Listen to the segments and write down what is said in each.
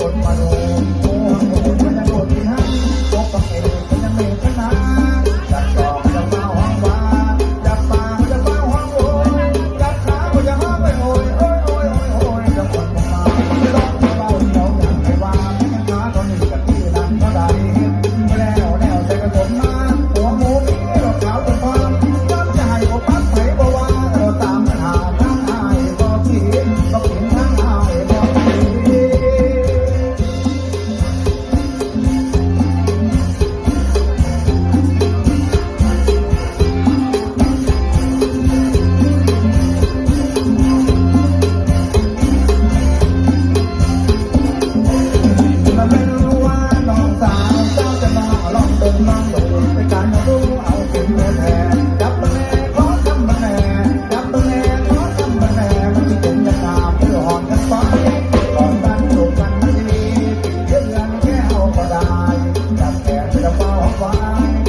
por mano fine.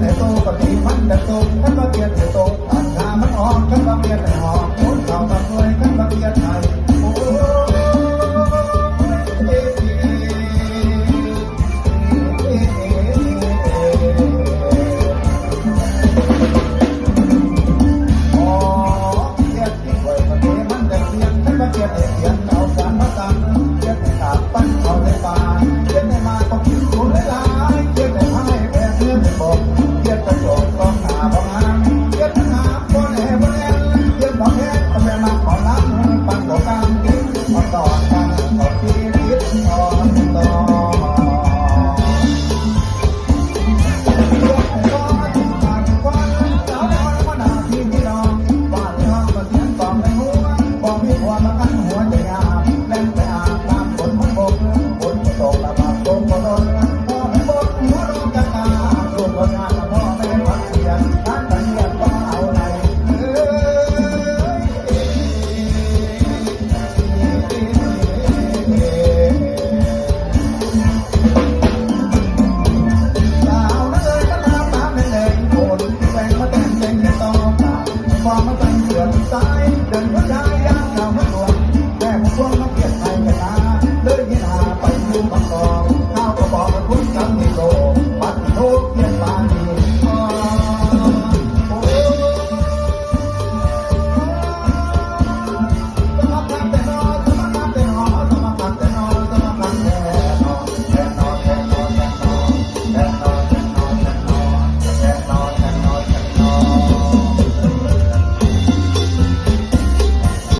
แต่โตก็ตีมันแต่โตแล้วก็เปลี่ยนแต่โตอ่านขามันออกขันมาเปลี่ยนแต่ออกคนเขามาด้วยขันมาเปลี่ยนไท